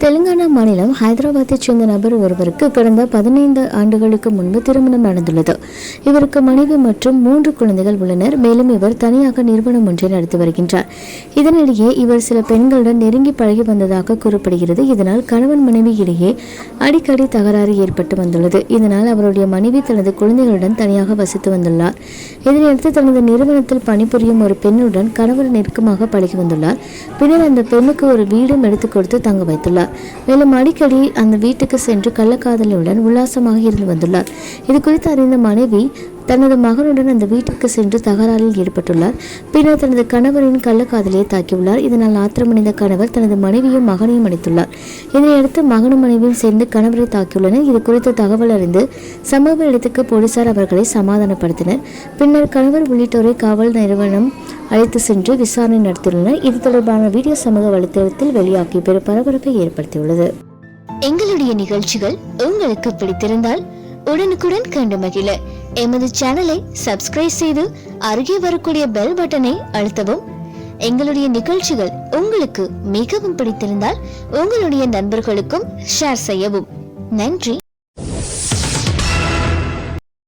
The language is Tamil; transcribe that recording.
தெலுங்கானா மாநிலம் ஹைதராபாத்தைச் சேர்ந்த நபர் ஒருவருக்கு கடந்த பதினைந்து ஆண்டுகளுக்கு முன்பு திருமணம் நடந்துள்ளது. இவருக்கு மனைவி மற்றும் மூன்று குழந்தைகள் உள்ளனர். மேலும் இவர் தனியாக நிறுவனம் ஒன்றை நடத்தி வருகின்றார். இதனிடையே இவர் சில பெண்களுடன் நெருங்கி பழகி வந்ததாக கூறப்படுகிறது. இதனால் கணவன் மனைவி இடையே அடிக்கடி தகராறு ஏற்பட்டு வந்துள்ளது. இதனால் அவருடைய மனைவி தனது குழந்தைகளுடன் தனியாக வசித்து வந்துள்ளார். இதனையடுத்து தனது நிறுவனத்தில் பணிபுரியும் ஒரு பெண்ணுடன் கணவர் நெருக்கமாக பழகி வந்துள்ளார். பின்னர் அந்த பெண்ணுக்கு ஒரு வீடும் எடுத்துக் கொடுத்து தங்க வைத்துள்ளார். மேலும் அடிக்கடி அந்த வீட்டுக்கு சென்று கள்ளக்காதலியுடன் உல்லாசமாக இருந்து வந்துள்ளார். இது குறித்து அறிந்த மனைவி தனது மகனுடன் அந்த வீட்டுக்கு சென்று தகராறில் ஈடுபட்டுள்ளார். பின்னர் தனது கணவரின் கள்ளக்காதலியை தாக்கியுள்ளார். இதனால் ஆத்திரமடைந்த கணவர் தனது மனைவியும் மகனையும் அடித்துள்ளார். இதனையடுத்து மகனும் மனைவியும் சேர்ந்து கணவரை தாக்கியுள்ளனர். இது குறித்து தகவல் அறிந்து சம்பவ இடத்துக்கு போலீசார் அவர்களை சமாதானப்படுத்தினர். பின்னர் கணவர் உள்ளிட்டோரை காவல் நிறுவனம் அழைத்து சென்று விசாரணை நடத்தியுள்ளனர். இது தொடர்பான வீடியோ சமூக வலைத்தளத்தில் வெளியாகி பெரும் பரபரப்பை ஏற்படுத்தியுள்ளது. எங்களுடைய நிகழ்ச்சிகள் உங்களுக்கு பிடித்திருந்தால் உடனுக்குடன் கண்டு மகிழ. எமது சேனலை சப்ஸ்கிரைப் செய்து அருகே வரக்கூடிய பெல் பட்டனை அழுத்தவும். எங்களுடைய நிகழ்ச்சிகள் உங்களுக்கு மிகவும் பிடித்திருந்தால் உங்களுடைய நண்பர்களுக்கும் ஷேர் செய்யவும். நன்றி.